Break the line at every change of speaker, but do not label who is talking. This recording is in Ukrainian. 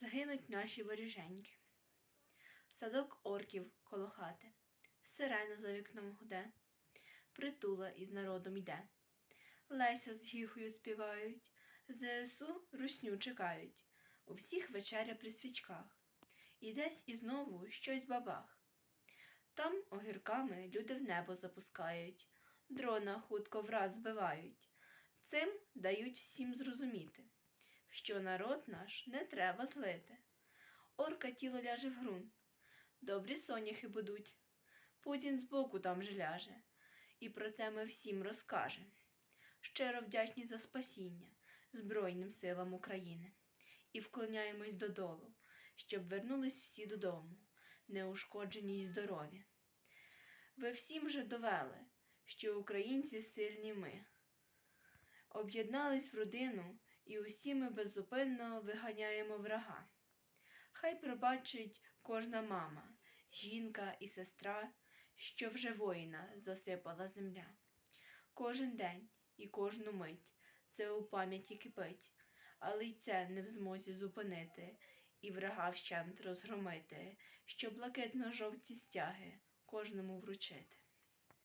загинуть наші воріженьки. Садок орків коло хати, сирена за вікном гуде, притула із народом йде. Леся з гіхою співають, ЗСУ русню чекають, у всіх вечеря при свічках. І десь і знову щось бабах. Там огірками люди в небо запускають, дрона хутко враз збивають. Цим дають всім зрозуміти, що народ наш не треба злити. Орка тіло ляже в ґрунт, добрі соняхи будуть. Путін збоку там же ляже, і про це ми всім розкажем. Щиро вдячні за спасіння Збройним силам України і вклоняємось додолу, щоб вернулись всі додому, неушкоджені й здорові. Ви всім же довели, що українці сильні ми. Об'єднались в родину, і усі ми беззупинно виганяємо врага. Хай пробачить кожна мама, жінка і сестра, що вже воїна засипала земля. Кожен день і кожну мить це у пам'яті кипить, але й це не в змозі зупинити і врага вщент розгромити, що блакитно-жовті стяги кожному вручити.